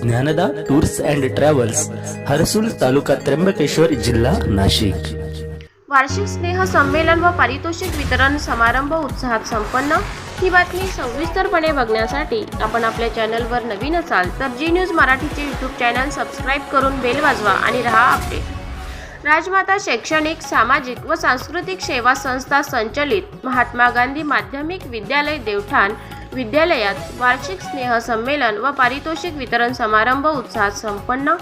Dnyanada tours and travels Harsul तालुका त्र्यंबकेश्वर जिल्हा नाशिक. वार्षिक स्नेह संमेलन व पारितोषिक वितरण समारंभ उत्साहात संपन्न. ही बातमी सविस्तरपणे बघण्यासाठी आपण आपल्या चॅनलवर नवीन असाल तर जी न्यूज मराठीचे यूट्यूब चॅनल सबस्क्राईब करून बेल वाजवा आणि रहा अपडेट राजमाता शैक्षणिक सामाजिक व सांस्कृतिक सेवा संस्था संचलित महात्मा गांधी माध्यमिक विद्यालय देवठाण विद्यालयात वार्षिक स्नेह संमेलन व पारितोषिक वितरण समारंभ उत्साहात संपन्न.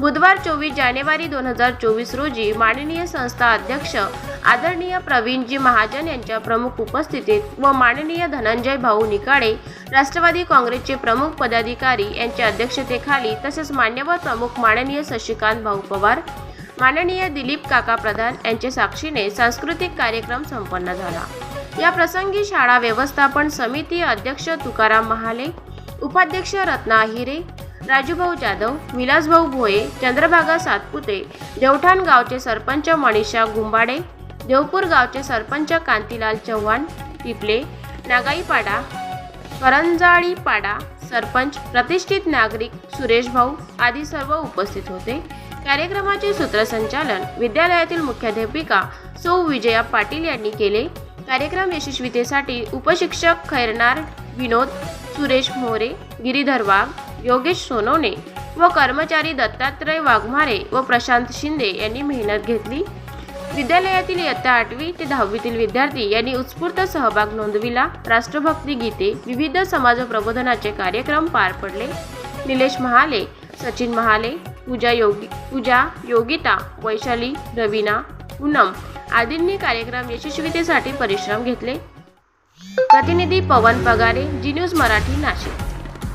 बुधवार चोवीस जानेवारी दोन हजार चोवीस रोजी माननीय संस्था अध्यक्ष आदरणीय प्रवीणजी महाजन यांच्या प्रमुख उपस्थितीत व माननीय धनंजय भाऊ निकाळे राष्ट्रवादी काँग्रेसचे प्रमुख पदाधिकारी यांच्या अध्यक्षतेखाली तसेच मान्यवर प्रमुख माननीय शशिकांत भाऊ पवार माननीय दिलीप काका प्रधान यांच्या साक्षीने सांस्कृतिक कार्यक्रम संपन्न झाला. या प्रसंगी शाळा व्यवस्थापन समिती अध्यक्ष तुकाराम महाले उपाध्यक्ष रत्ना अहिरे राजूभाऊ जाधव विलासभाऊ भोये चंद्रभागा सातपुते देवठाण गावचे सरपंच मनीषा गुंबाडे देवपूर गावचे सरपंच कांतीलाल चव्हाण टिपले नागाईपाडा करंजाळीपाडा सरपंच प्रतिष्ठित नागरिक सुरेश भाऊ आदी सर्व उपस्थित होते. कार्यक्रमाचे सूत्रसंचालन विद्यालयातील मुख्याध्यापिका सौ विजया पाटील यांनी केले. कार्यक्रम यशस्वीतेसाठी उपशिक्षक खैरनार विनोद सुरेश मोरे गिरीधर वाघ योगेश सोनवणे व कर्मचारी दत्तात्रय वाघमारे व प्रशांत शिंदे यांनी मेहनत घेतली. विद्यालयातील इयत्ता आठवी ते दहावीतील विद्यार्थी यांनी उत्स्फूर्त सहभाग नोंदविला. राष्ट्रभक्ती गीते विविध समाज प्रबोधनाचे कार्यक्रम पार पडले. निलेश महाले सचिन महाले पूजा योगी पूजा योगिता वैशाली रवीना पूनम आदींनी कार्यक्रम यशस्वीतेसाठी परिश्रम घेतले. प्रतिनिधी पवन पगारे जी न्यूज मराठी नाशिक.